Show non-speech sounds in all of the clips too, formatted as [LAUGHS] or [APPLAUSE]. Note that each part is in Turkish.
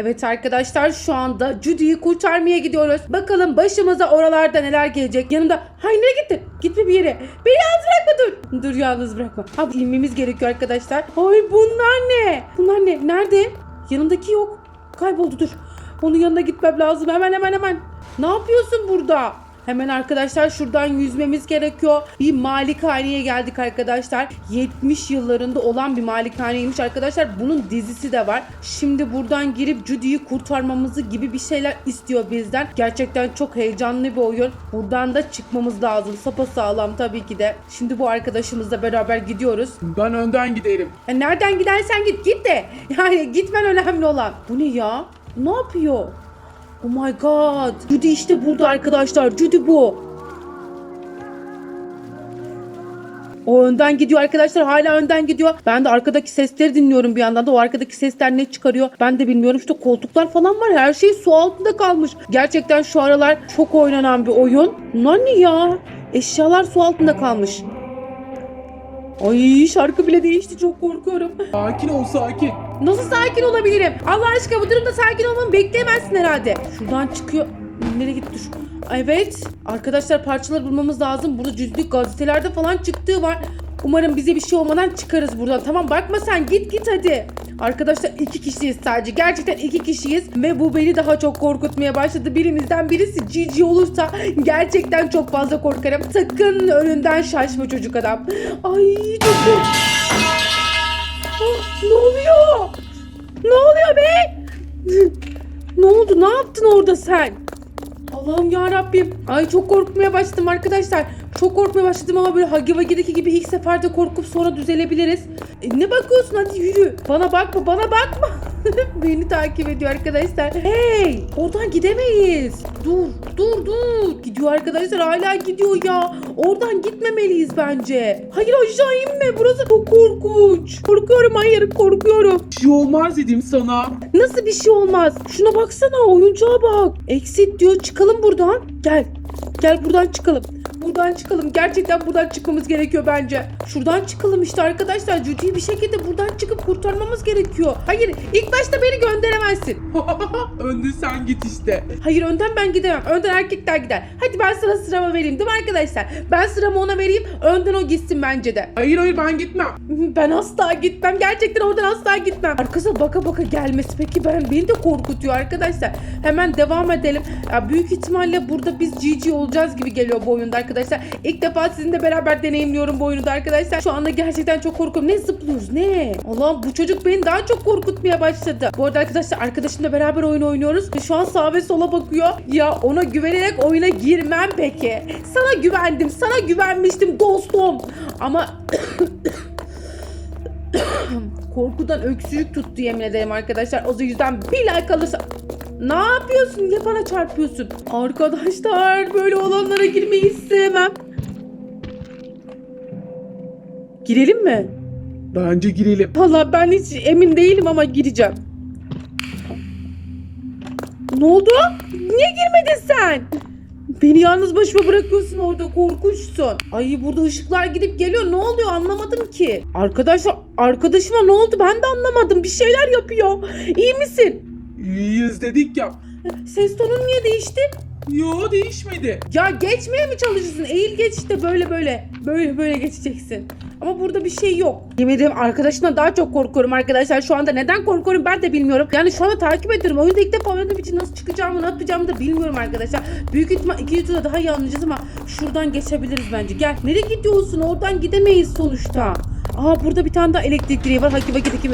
Evet arkadaşlar şu anda Judy'yi kurtarmaya gidiyoruz. Bakalım başımıza oralarda neler gelecek. Yanımda hayır nereye gittin? Gitme bir yere. Beni yalnız bırakma dur. Dur yalnız bırakma. Ha inmemiz gerekiyor arkadaşlar. Ay bunlar ne? Bunlar ne? Nerede? Yanındaki yok. Kayboldu dur. Onun yanına gitmem lazım. Hemen hemen hemen. Ne yapıyorsun burada? Hemen arkadaşlar şuradan yüzmemiz gerekiyor. Bir malikaneye geldik arkadaşlar. 70 yıllarında olan bir malikaneymiş arkadaşlar. Bunun dizisi de var. Şimdi buradan girip Judy'yi kurtarmamızı gibi bir şeyler istiyor bizden. Gerçekten çok heyecanlı bir oyun. Buradan da çıkmamız lazım. Sapasağlam tabii ki de. Şimdi bu arkadaşımızla beraber gidiyoruz. Ben önden giderim. Ya nereden gidersen git git de. Yani gitmen önemli olan. Bu ne ya? Ne yapıyor? Oh my god. Judy işte burada arkadaşlar. Judy bu. O önden gidiyor arkadaşlar. Hala önden gidiyor. Ben de arkadaki sesleri dinliyorum bir yandan da. O arkadaki sesler ne çıkarıyor? Ben de bilmiyorum. İşte koltuklar falan var. Her şey su altında kalmış. Gerçekten şu aralar çok oynanan bir oyun. Bunlar ne ya? Eşyalar su altında kalmış. Ay şarkı bile değişti. Çok korkuyorum. Sakin ol sakin. Nasıl sakin olabilirim? Allah aşkına bu durumda sakin olmamı bekleyemezsin herhalde. Şuradan çıkıyor. Nereye gitti dur. Evet. Arkadaşlar parçaları bulmamız lazım. Burada cüzlük gazetelerde falan çıktığı var. Umarım bize bir şey olmadan çıkarız buradan. Tamam bakma sen git git hadi. Arkadaşlar iki kişiyiz sadece. Gerçekten iki kişiyiz. Ve bu beni daha çok korkutmaya başladı. Birimizden birisi Cici olursa gerçekten çok fazla korkarım. Sakın önünden şaşma çocuk adam. Ay çok kork- Ne oluyor? Ne oluyor be? ne oldu? Ne yaptın orada sen? Allah'ım ya Rabbim. Ay çok korkmaya başladım arkadaşlar. Çok korkmaya başladım ama böyle Hagi Vagi'deki gibi ilk seferde korkup sonra düzelebiliriz. E, ne bakıyorsun hadi yürü. Bana bakma bana bakma. [LAUGHS] Beni takip ediyor arkadaşlar. Hey oradan gidemeyiz. Dur dur dur. Gidiyor arkadaşlar hala gidiyor ya. Oradan gitmemeliyiz bence. Hayır aşağı inme burası çok korkunç. Korkuyorum hayır korkuyorum. Bir şey olmaz dedim sana. Nasıl bir şey olmaz? Şuna baksana oyuncağa bak. Exit diyor çıkalım buradan. Gel. Gel buradan çıkalım. Buradan çıkalım. Gerçekten buradan çıkmamız gerekiyor bence. Şuradan çıkalım işte arkadaşlar. Judy'yi bir şekilde buradan çıkıp kurtarmamız gerekiyor. Hayır ilk başta beni gönderemezsin. [LAUGHS] Önde sen git işte. Hayır önden ben gidemem. Önden erkekler gider. Hadi ben sana sıramı vereyim değil mi arkadaşlar? Ben sıramı ona vereyim. Önden o gitsin bence de. Hayır hayır ben gitmem. Ben asla gitmem. Gerçekten oradan asla gitmem. Arkasına baka baka gelmesi peki ben beni de korkutuyor arkadaşlar. Hemen devam edelim. Ya büyük ihtimalle burada biz GG olacağız gibi geliyor bu oyunda arkadaşlar. İlk defa sizinle beraber deneyimliyorum bu oyunu da arkadaşlar. Şu anda gerçekten çok korkuyorum. Ne zıplıyoruz ne? Allah'ım bu çocuk beni daha çok korkutmaya başladı. Bu arada arkadaşlar arkadaşımla beraber oyun oynuyoruz. Şu an sağ ve sola bakıyor. Ya ona güvenerek oyuna girmem peki. Sana güvendim. Sana güvenmiştim dostum. Ama [COUGHS] Korkudan öksürük tuttu yemin ederim arkadaşlar. O yüzden bir like alırsa... Ne yapıyorsun? Niye bana çarpıyorsun? Arkadaşlar böyle olanlara girmeyi sevmem. Girelim mi? Bence girelim. Valla ben hiç emin değilim ama gireceğim. Ne oldu? Niye girmedin sen? Beni yalnız başıma bırakıyorsun orada korkunçsun. Ay burada ışıklar gidip geliyor. Ne oluyor anlamadım ki. Arkadaşlar arkadaşıma ne oldu ben de anlamadım. Bir şeyler yapıyor. İyi misin? İyiyiz dedik ya. Ses tonun niye değişti? Yo değişmedi. Ya geçmeye mi çalışırsın? Eğil geç işte böyle böyle. Böyle böyle geçeceksin. Ama burada bir şey yok. Yemin ederim arkadaşımdan daha çok korkuyorum arkadaşlar. Şu anda neden korkuyorum ben de bilmiyorum. Yani şu anda takip ediyorum. Oyunda ilk defa oynadığım için nasıl çıkacağımı ne yapacağımı da bilmiyorum arkadaşlar. Büyük ihtimal ikinci turda daha iyi anlayacağız ama şuradan geçebiliriz bence. Gel. Nereye gidiyorsun? Oradan gidemeyiz sonuçta. Aa burada bir tane daha elektrik direği var. Haki vakit iki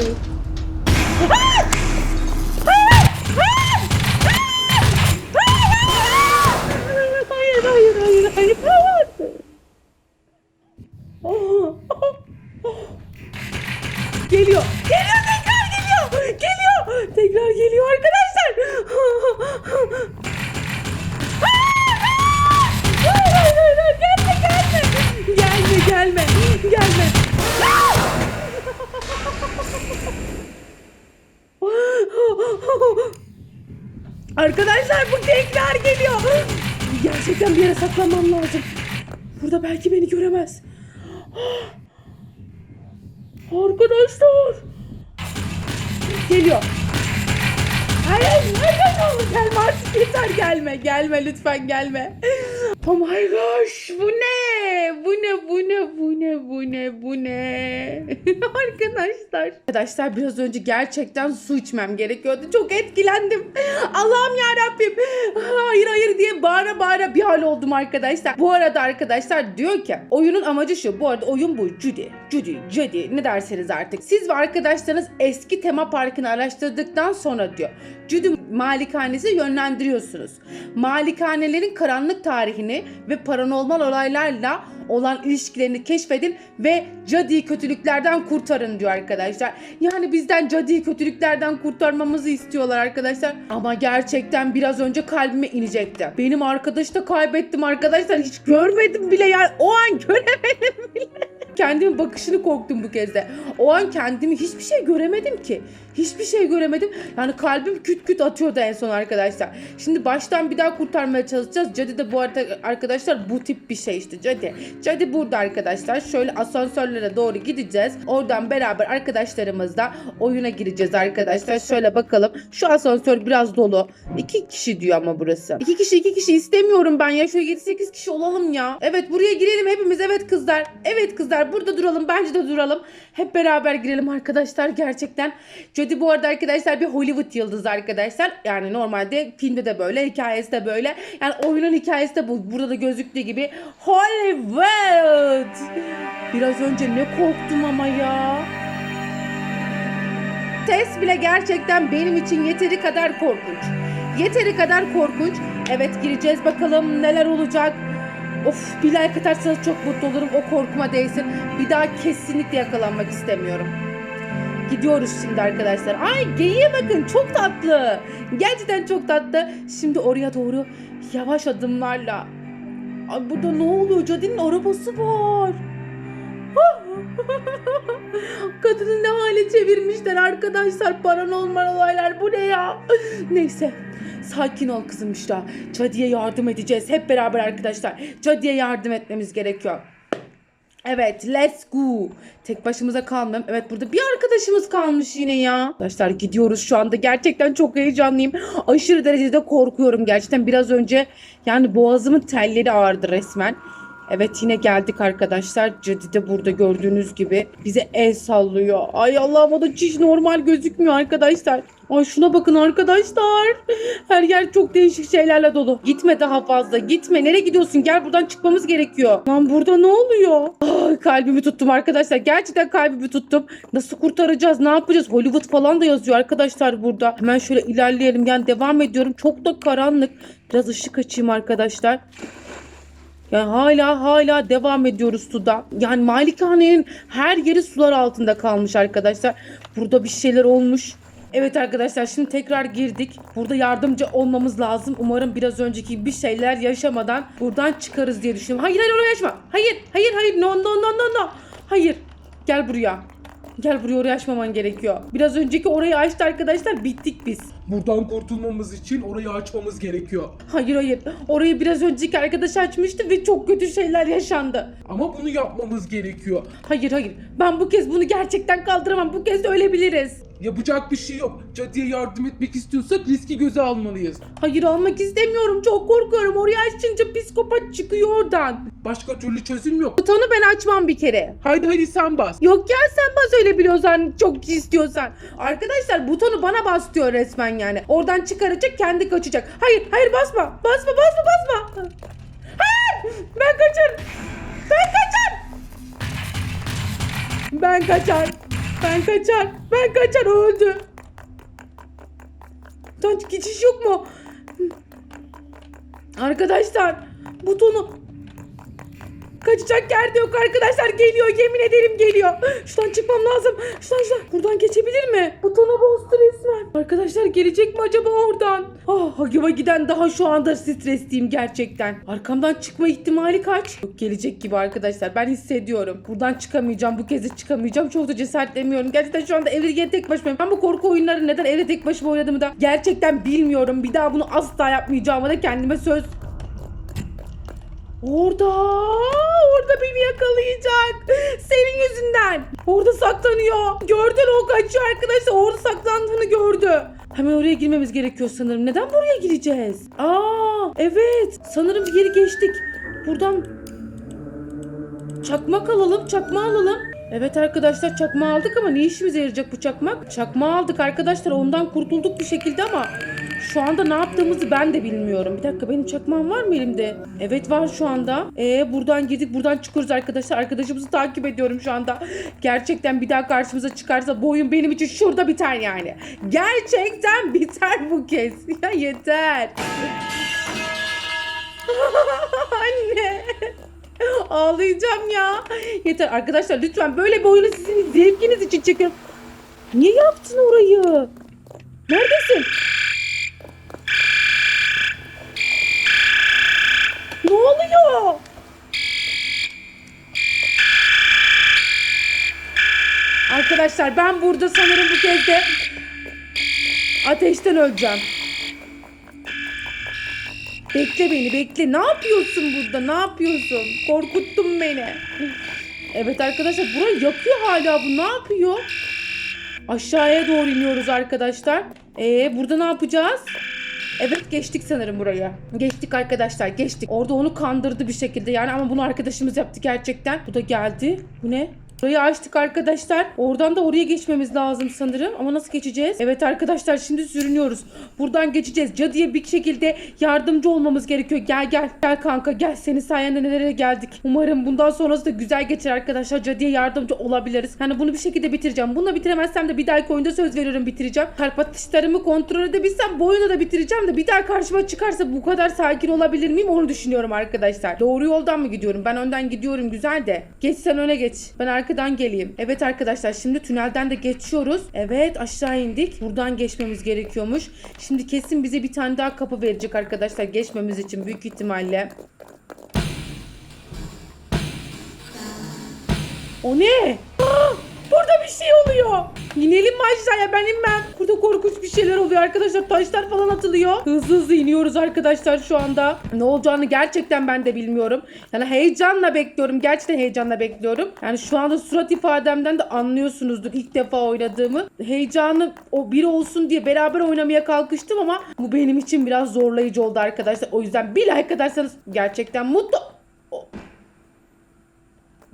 Geliyor. Geliyor tekrar geliyor. Geliyor. Tekrar geliyor arkadaşlar. Hayır hayır hayır. Gelme gelme. Gelme gelme. Gelme. Arkadaşlar bu tekrar geliyor. Gerçekten bir yere saklanmam lazım. Burada belki beni göremez. Arkadaşlar. Geliyor. Hayır, hayır olur gelme artık yeter gelme. Gelme lütfen gelme. Oh my gosh bu ne? Bu ne bu ne bu ne bu ne bu ne? [LAUGHS] Arkadaşlar. Arkadaşlar biraz önce gerçekten su içmem gerekiyordu. Çok etkilendim. Allah'ım ya Rabbim. Hayır hayır diye bağıra bağıra bir hal oldum arkadaşlar. Bu arada arkadaşlar diyor ki oyunun amacı şu. Bu arada oyun bu. Judy, Judy, Judy ne derseniz artık. Siz ve arkadaşlarınız eski tema parkını araştırdıktan sonra diyor. Judy malikanesi yönlendiriyorsunuz. Malikanelerin karanlık tarihini ve paranormal olaylarla olan ilişkilerini keşfedin ve Judy'yi kötülüklerden kurtarın diyor arkadaşlar. Yani bizden Judy'yi kötülüklerden kurtarmamızı istiyorlar arkadaşlar. Ama gerçekten biraz önce kalbime inecekti. Benim arkadaşı da kaybettim arkadaşlar. Hiç görmedim bile yani. O an göremedim bile. Kendimin bakışını korktum bu kez de. O an kendimi hiçbir şey göremedim ki. Hiçbir şey göremedim. Yani kalbim küt küt atıyordu en son arkadaşlar. Şimdi baştan bir daha kurtarmaya çalışacağız. Cadı da bu arada arkadaşlar bu tip bir şey işte Cadı. Cadı burada arkadaşlar. Şöyle asansörlere doğru gideceğiz. Oradan beraber arkadaşlarımızla oyuna gireceğiz arkadaşlar. Şöyle bakalım. Şu asansör biraz dolu. İki kişi diyor ama burası. İki kişi iki kişi istemiyorum ben ya. Şöyle 7-8 kişi olalım ya. Evet buraya girelim hepimiz. Evet kızlar. Evet kızlar burada duralım. Bence de duralım. Hep beraber girelim arkadaşlar. Gerçekten. Jodie bu arada arkadaşlar bir Hollywood yıldızı arkadaşlar. Yani normalde filmde de böyle, hikayesi de böyle. Yani oyunun hikayesi de bu. Burada da gözüktüğü gibi Hollywood. Biraz önce ne korktum ama ya. Ses bile gerçekten benim için yeteri kadar korkunç. Yeteri kadar korkunç. Evet gireceğiz bakalım neler olacak. Of bir like atarsanız çok mutlu olurum. O korkuma değsin. Bir daha kesinlikle yakalanmak istemiyorum. Gidiyoruz şimdi arkadaşlar. Ay geyiğe bakın çok tatlı. Gerçekten çok tatlı. Şimdi oraya doğru yavaş adımlarla. Ay burada ne oluyor? Cadinin arabası var. [LAUGHS] Kadını ne hale çevirmişler arkadaşlar. Paranormal olaylar bu ne ya? Neyse. Sakin ol kızım Müşra. Cadı'ya yardım edeceğiz. Hep beraber arkadaşlar. Cadı'ya yardım etmemiz gerekiyor. Evet let's go. Tek başımıza kalmam. Evet burada bir arkadaşımız kalmış yine ya. Arkadaşlar gidiyoruz şu anda. Gerçekten çok heyecanlıyım. Aşırı derecede korkuyorum gerçekten. Biraz önce yani boğazımın telleri ağrıdı resmen. Evet yine geldik arkadaşlar. Cadı de burada gördüğünüz gibi bize el sallıyor. Ay Allah'ım o da hiç normal gözükmüyor arkadaşlar. Ay şuna bakın arkadaşlar. Her yer çok değişik şeylerle dolu. Gitme daha fazla. Gitme. Nereye gidiyorsun? Gel buradan çıkmamız gerekiyor. Lan burada ne oluyor? Ay kalbimi tuttum arkadaşlar. Gerçekten kalbimi tuttum. Nasıl kurtaracağız? Ne yapacağız? Hollywood falan da yazıyor arkadaşlar burada. Hemen şöyle ilerleyelim. Yani devam ediyorum. Çok da karanlık. Biraz ışık açayım arkadaşlar. Yani hala hala devam ediyoruz suda. Yani malikanenin her yeri sular altında kalmış arkadaşlar. Burada bir şeyler olmuş. Evet arkadaşlar şimdi tekrar girdik. Burada yardımcı olmamız lazım. Umarım biraz önceki bir şeyler yaşamadan buradan çıkarız diye düşünüyorum. Hayır hayır oraya açma. Hayır hayır hayır no no no no no. Hayır. Gel buraya. Gel buraya oraya açmaman gerekiyor. Biraz önceki orayı açtı arkadaşlar. Bittik biz. Buradan kurtulmamız için orayı açmamız gerekiyor. Hayır hayır. Orayı biraz önceki arkadaş açmıştı ve çok kötü şeyler yaşandı. Ama bunu yapmamız gerekiyor. Hayır hayır. Ben bu kez bunu gerçekten kaldıramam. Bu kez de ölebiliriz. Yapacak bir şey yok. Cadıya yardım etmek istiyorsak riski göze almalıyız. Hayır almak istemiyorum. Çok korkuyorum. Orayı açınca psikopat çıkıyor oradan. Başka türlü çözüm yok. Butonu ben açmam bir kere. Haydi haydi sen bas. Yok ya sen bas öyle biliyorsan çok istiyorsan. Arkadaşlar butonu bana bas diyor resmen yani. Oradan çıkaracak kendi kaçacak. Hayır hayır basma. Basma basma basma. Hayır ben kaçar. Ben kaçar. Ben kaçar. Ben kaçar. Ben kaçar o öldü. Lan geçiş yok mu? Arkadaşlar butonu Kaçacak yer yok arkadaşlar geliyor yemin ederim geliyor. Şuradan çıkmam lazım. Şuradan şuradan. Buradan geçebilir mi? Butona bastı resmen. Arkadaşlar gelecek mi acaba oradan? Ah Hagiva giden daha şu anda stresliyim gerçekten. Arkamdan çıkma ihtimali kaç? Yok gelecek gibi arkadaşlar ben hissediyorum. Buradan çıkamayacağım bu kez de çıkamayacağım. Çok da cesaretlemiyorum. Gerçekten şu anda evde tek başımayım. Ben bu korku oyunları neden evde tek başıma oynadığımı da gerçekten bilmiyorum. Bir daha bunu asla yapmayacağıma da kendime söz Orada, orada beni yakalayacak. Senin yüzünden. Orada saklanıyor. Gördün o kaçıyor arkadaşlar. Orada saklandığını gördü. Hemen oraya girmemiz gerekiyor sanırım. Neden buraya gireceğiz? Aa evet. Sanırım bir yeri geçtik. Buradan çakmak alalım. Çakma alalım. Evet arkadaşlar çakma aldık ama ne işimize yarayacak bu çakmak? Çakma aldık arkadaşlar ondan kurtulduk bir şekilde ama şu anda ne yaptığımızı ben de bilmiyorum. Bir dakika benim çakmağım var mı elimde? Evet var şu anda. Ee buradan girdik buradan çıkıyoruz arkadaşlar. Arkadaşımızı takip ediyorum şu anda. Gerçekten bir daha karşımıza çıkarsa bu oyun benim için şurada biter yani. Gerçekten [LAUGHS] biter bu kez. [LAUGHS] Ya yeter. [LAUGHS] Anne. Ağlayacağım ya. Yeter arkadaşlar lütfen böyle bir oyunu sizin zevkiniz için çekiyorum. Niye yaptın orayı? Neredesin? Ne Arkadaşlar ben burada sanırım bu kez de ateşten öleceğim. Bekle beni bekle. Ne yapıyorsun burada? Ne yapıyorsun? Korkuttun beni. Evet arkadaşlar burayı yakıyor hala bu. Ne yapıyor? Aşağıya doğru iniyoruz arkadaşlar. Ee burada ne yapacağız? Evet geçtik sanırım buraya. Geçtik arkadaşlar geçtik. Orada onu kandırdı bir şekilde yani ama bunu arkadaşımız yaptı gerçekten. Bu da geldi. Bu ne? Burayı açtık arkadaşlar. Oradan da oraya geçmemiz lazım sanırım. Ama nasıl geçeceğiz? Evet arkadaşlar şimdi sürünüyoruz. Buradan geçeceğiz. Cadıya bir şekilde yardımcı olmamız gerekiyor. Gel gel. Gel kanka gel. Senin sayende nelere geldik. Umarım bundan sonrası da güzel geçer arkadaşlar. Cadıya yardımcı olabiliriz. Yani bunu bir şekilde bitireceğim. Bunu bitiremezsem de bir dahaki oyunda söz veriyorum bitireceğim. Kalp atışlarımı kontrol edebilsem bu oyunu da bitireceğim de bir daha karşıma çıkarsa bu kadar sakin olabilir miyim onu düşünüyorum arkadaşlar. Doğru yoldan mı gidiyorum? Ben önden gidiyorum güzel de. Geç sen öne geç. Ben arkadan geleyim. Evet arkadaşlar şimdi tünelden de geçiyoruz. Evet aşağı indik. Buradan geçmemiz gerekiyormuş. Şimdi kesin bize bir tane daha kapı verecek arkadaşlar geçmemiz için büyük ihtimalle. O ne? Burada bir şey oluyor. Mi aşağıya ben inmem. Burada korkunç bir şeyler oluyor arkadaşlar. Taşlar falan atılıyor. Hızlı hızlı iniyoruz arkadaşlar şu anda. Ne olacağını gerçekten ben de bilmiyorum. Yani heyecanla bekliyorum. Gerçekten heyecanla bekliyorum. Yani şu anda surat ifademden de anlıyorsunuzdur ilk defa oynadığımı. Heyecanı o bir olsun diye beraber oynamaya kalkıştım ama bu benim için biraz zorlayıcı oldu arkadaşlar. O yüzden bir like atarsanız gerçekten mutlu...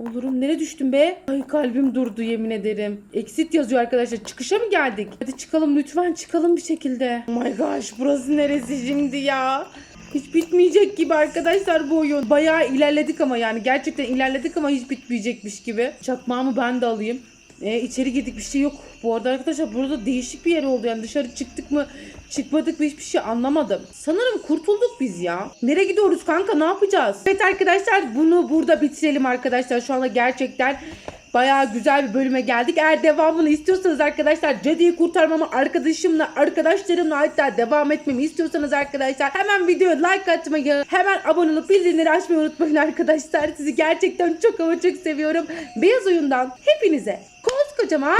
Olurum nereye düştüm be? Ay kalbim durdu yemin ederim. Exit yazıyor arkadaşlar. Çıkışa mı geldik? Hadi çıkalım lütfen çıkalım bir şekilde. Oh my gosh burası neresi şimdi ya? Hiç bitmeyecek gibi arkadaşlar bu oyun. Bayağı ilerledik ama yani gerçekten ilerledik ama hiç bitmeyecekmiş gibi. Çakmağımı ben de alayım. E, içeri girdik bir şey yok. Bu arada arkadaşlar burada değişik bir yer oldu. Yani dışarı çıktık mı çıkmadık mı hiçbir şey anlamadım. Sanırım kurtulduk biz ya. Nereye gidiyoruz kanka ne yapacağız? Evet arkadaşlar bunu burada bitirelim arkadaşlar. Şu anda gerçekten Bayağı güzel bir bölüme geldik. Eğer devamını istiyorsanız arkadaşlar Cadı'yı kurtarmamı arkadaşımla, arkadaşlarımla hatta devam etmemi istiyorsanız arkadaşlar hemen videoya like atmayı, hemen abone olup bildirimleri açmayı unutmayın arkadaşlar. Sizi gerçekten çok ama çok seviyorum. Beyaz oyundan hepinize koskocaman